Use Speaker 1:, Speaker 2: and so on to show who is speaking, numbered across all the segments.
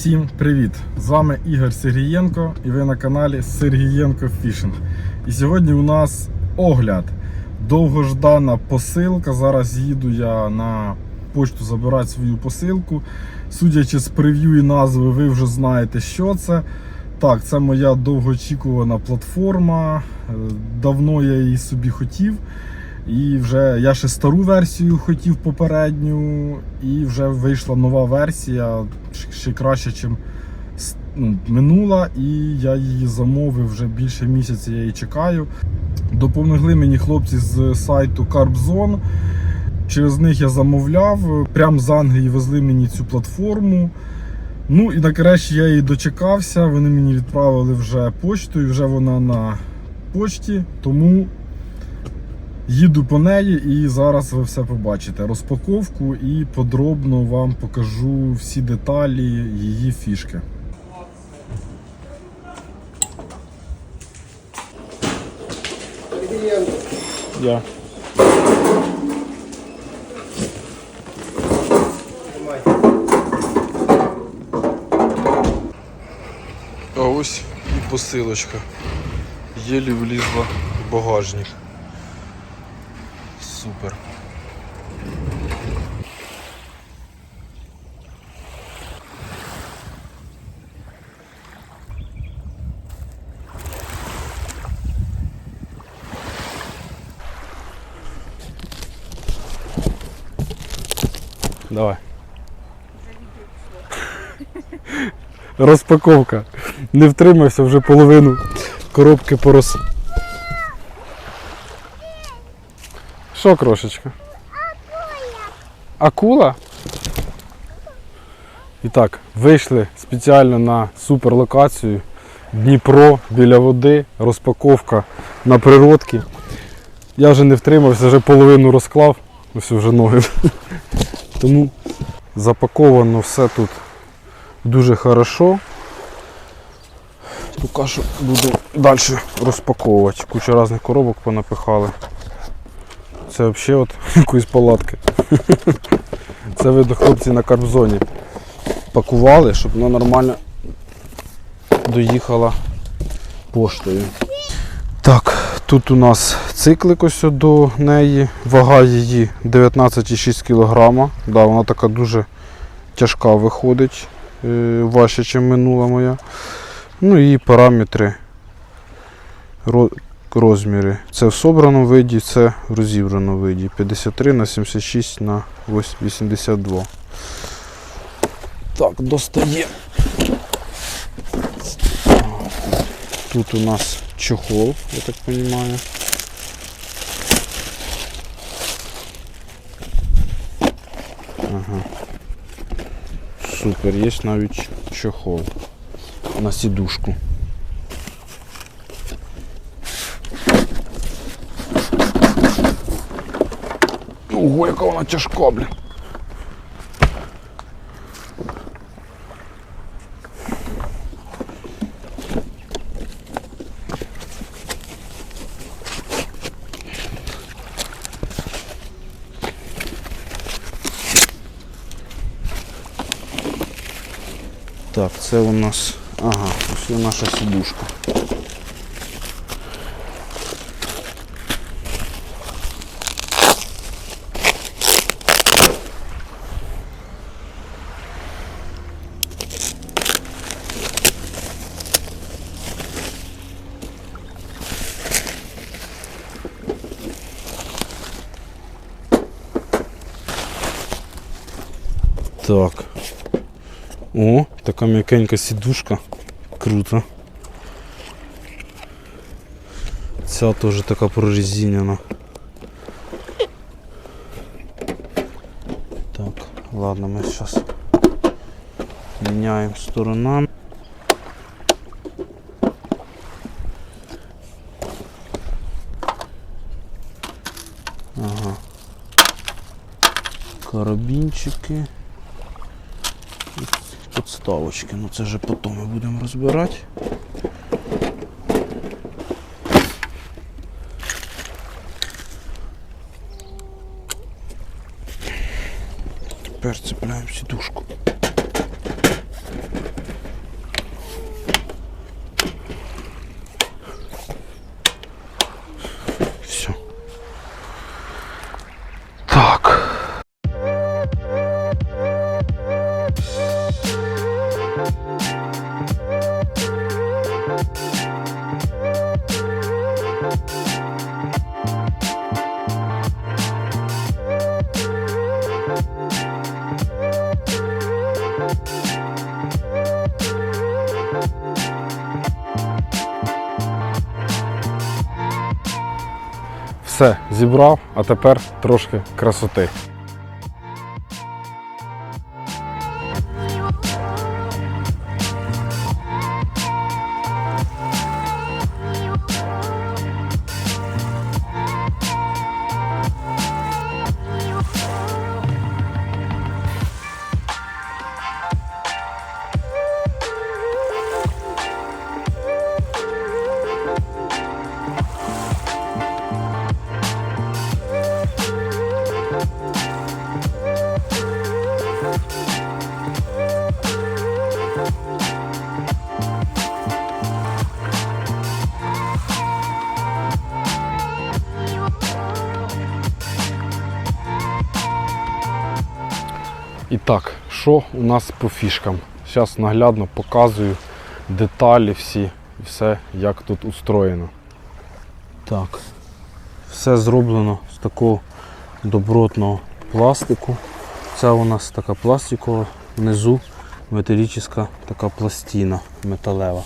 Speaker 1: Всім привіт! З вами Ігор Сергієнко і ви на каналі Сергієнко Фішинг. І сьогодні у нас огляд. Довгождана посилка. Зараз їду я на почту забирати свою посилку. Судячи з прев'ю і назви, ви вже знаєте, що це. Так, це моя довгоочікувана платформа. Е, Давно я її собі хотів. І вже я ще стару версію хотів попередню, і вже вийшла нова версія, ще- ще краще, ніж ну, минула. І я її замовив вже більше місяця. Я її чекаю. Допомогли мені хлопці з сайту CarpZone. Через них я замовляв. Прямо з Англії везли мені цю платформу. Ну і нарешті я її дочекався. Вони мені відправили вже почту, і вже вона на почті. Тому Їду по неї і зараз ви все побачите. Розпаковку і подробно вам покажу всі деталі її фішки. Я. А ось і посилочка. Єлі влізла в багажник. Супер. Давай. Розпаковка. Не втримався вже половину коробки порос. Що, крошечка? Акула? І так, вийшли спеціально на суперлокацію. Дніпро біля води, розпаковка на природці. Я вже не втримався, вже половину розклав, ось вже ноги. Тому запаковано все тут дуже хорошо. Поки що буду далі розпаковувати. Куча різних коробок понапихали. Це взагалі от якоїсь палатки. Це видно хлопці на карбзоні пакували, щоб вона нормально доїхала поштою. Так, тут у нас циклик ось до неї. Вага її 19,6 кг. Да, вона така дуже тяжка виходить, е, важче, ніж минула моя. Ну і параметри розміри. Це в собраному виді, це в розібраному виді. 53 на 76 на 82. Так, достає. Тут у нас чохол, я так розумію. Ага. Супер, є навіть чохол на сідушку. Ого, яка вона тяжка, блін. Так, це у нас. Ага, ось наша сідушка. Так. О, така м'якенька сідушка. Круто. Ця теж така прорезинена. Так, ладно, ми зараз міняємо сторонами. Ага. Карабінчики. Подставочки, ну це вже потім ми будемо розбирати. Тепер цепляємо сідушку. Все, зібрав, а тепер трошки красоти. І так, що у нас по фішкам? Зараз наглядно показую деталі всі, все, як тут устроєно. Так, все зроблено з такого добротного пластику. Це у нас така пластикова, внизу металічна така пластина металева.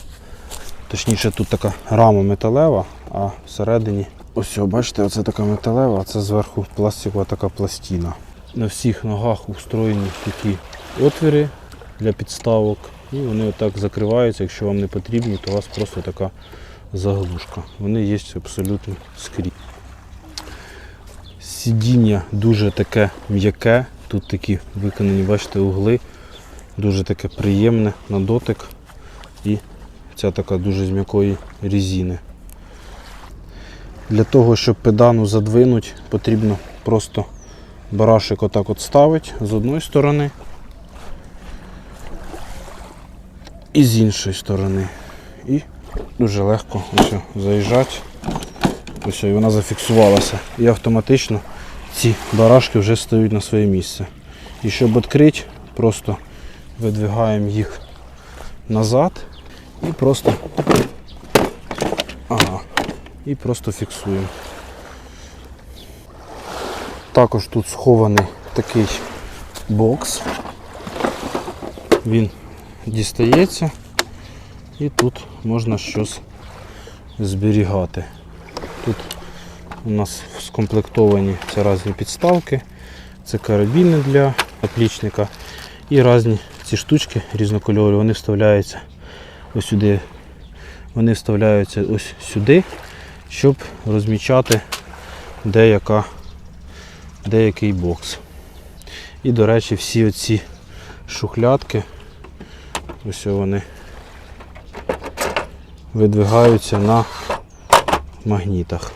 Speaker 1: Точніше, тут така рама металева, а всередині, ось бачите, оце така металева, а це зверху пластикова така пластина. На всіх ногах устроєні такі отвіри для підставок. І вони отак закриваються. Якщо вам не потрібні, то у вас просто така заглушка. Вони є абсолютно скрізь. Сидіння дуже таке м'яке. Тут такі виконані, бачите, угли. Дуже таке приємне на дотик. І ця така дуже з м'якої різини. Для того, щоб педану задвинути, потрібно просто барашек отак от ставить з одної сторони і з іншої сторони. І дуже легко ось заїжджати. Ось і вона зафіксувалася. І автоматично ці барашки вже стають на своє місце. І щоб відкрити, просто видвигаємо їх назад і просто ага, і просто фіксуємо. Також тут схований такий бокс. Він дістається і тут можна щось зберігати. Тут у нас скомплектовані це різні підставки, це карабіни для оплічника і різні ці штучки різнокольорові, вони вставляються ось сюди. Вони вставляються ось сюди, щоб розмічати деяка деякий бокс. І, до речі, всі оці шухлядки, ось вони видвигаються на магнітах.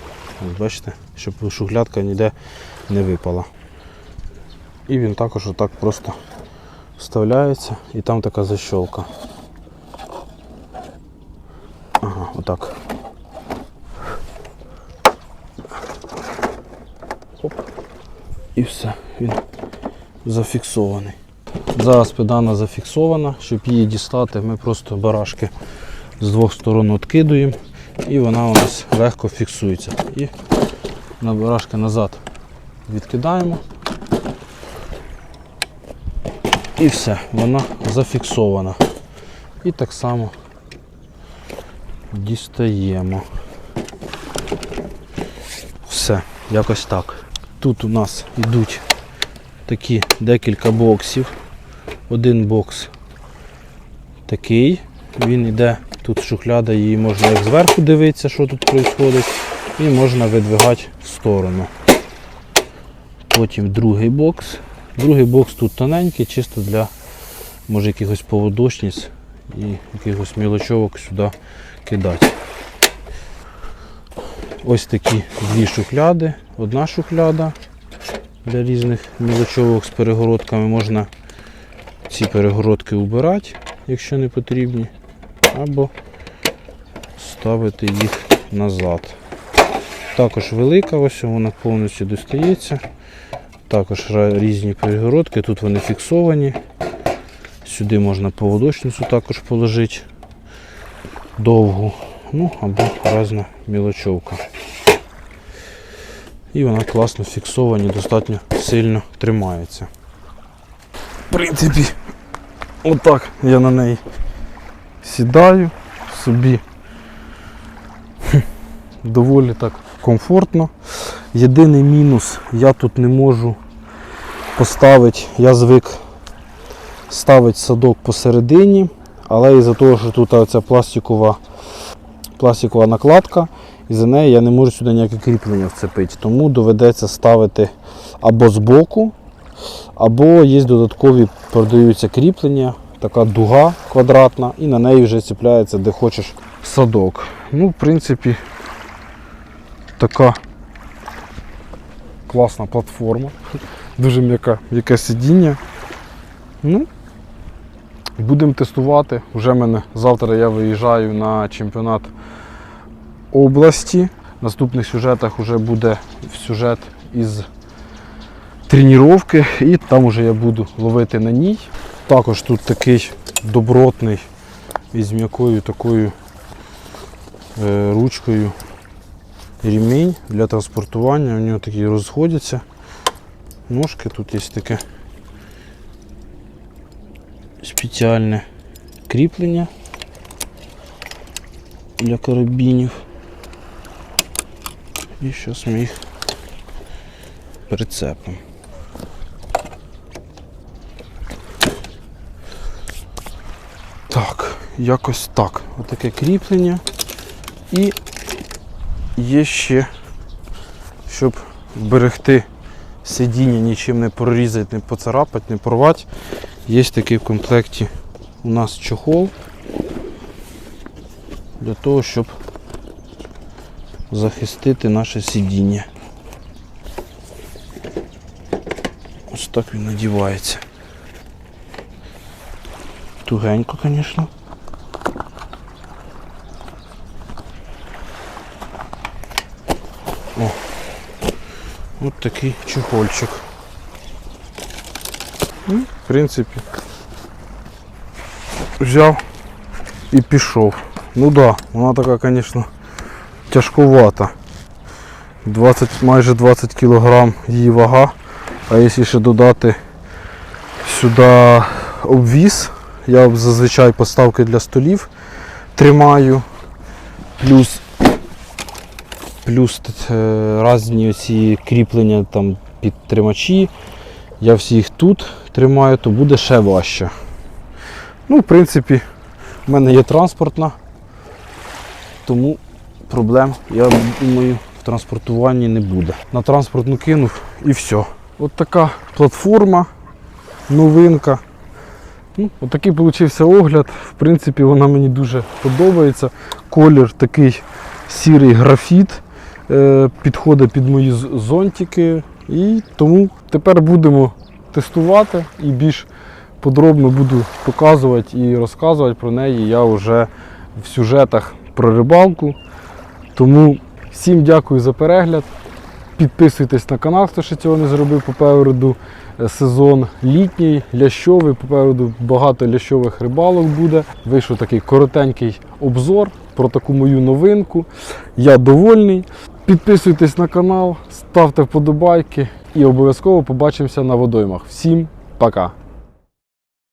Speaker 1: Ось бачите, щоб шухлядка ніде не випала. І він також отак просто вставляється і там така защолка. Ага, отак. Оп і все, він зафіксований. Зараз педана зафіксована, щоб її дістати, ми просто барашки з двох сторон відкидуємо і вона у нас легко фіксується. І на барашки назад відкидаємо. І все, вона зафіксована. І так само дістаємо. Все, якось так. Тут у нас йдуть такі декілька боксів. Один бокс такий, він йде, тут шухляда, її можна як зверху дивитися, що тут відбувається, і можна видвигати в сторону. Потім другий бокс. Другий бокс тут тоненький, чисто для може якихось поводочниць і якихось мілочовок сюди кидати. Ось такі дві шухляди. Одна шухляда для різних мілочовок з перегородками. Можна ці перегородки убирати, якщо не потрібні, або ставити їх назад. Також велика, ось вона повністю достається. Також різні перегородки, тут вони фіксовані. Сюди можна поводочницю також положити довгу, ну або різна мілочовка. І вона класно фіксовані, достатньо сильно тримається. В принципі, отак я на неї сідаю собі. Доволі так комфортно. Єдиний мінус, я тут не можу поставити, я звик ставити садок посередині, але із-за того, що тут оця пластикова, пластикова накладка, і за неї я не можу сюди ніяке кріплення вцепити. Тому доведеться ставити або збоку, або є додаткові продаються кріплення, така дуга квадратна, і на неї вже цепляється де хочеш садок. Ну, в принципі, така класна платформа, дуже м'яка, м'яке сидіння. Ну, будемо тестувати. Уже мене завтра я виїжджаю на чемпіонат області. В наступних сюжетах вже буде сюжет із тренування, і там вже я буду ловити на ній. Також тут такий добротний із м'якою такою е, ручкою ремінь для транспортування. У нього такі розходяться. Ножки тут є таке спеціальне кріплення для карабінів. І зараз ми їх прицепимо. Так, якось так. Отаке кріплення. І є ще, щоб вберегти сидіння, нічим не прорізати, не поцарапати, не порвати. Є такий в комплекті у нас чохол для того, щоб захистити наше сидіння. Ось так він надівається. Тугенько, звісно. О, от такий чохольчик. В принципі, взяв і пішов. Ну да, вона така, звісно, тяжковата. 20, майже 20 кг її вага. А якщо ще додати сюди обвіз, я зазвичай поставки для столів тримаю, плюс плюс е, різні ці кріплення там під тримачі. Я всі їх тут тримаю, то буде ще важче. Ну, в принципі, в мене є транспортна, тому проблем, я думаю, в транспортуванні не буде. На транспортну кинув і все. От така платформа, новинка. Ну, Отакий получився огляд. В принципі, вона мені дуже подобається. Колір такий сірий графіт. Е, підходить під мої зонтики. І тому тепер будемо тестувати і більш подробно буду показувати і розказувати про неї я вже в сюжетах про рибалку. Тому всім дякую за перегляд. Підписуйтесь на канал, хто ще цього не зробив попереду. е, Сезон літній, лящовий, попереду багато лящових рибалок буде. Вийшов такий коротенький обзор про таку мою новинку. Я довольний. Підписуйтесь на канал, ставте вподобайки і обов'язково побачимося на водоймах. Всім пока!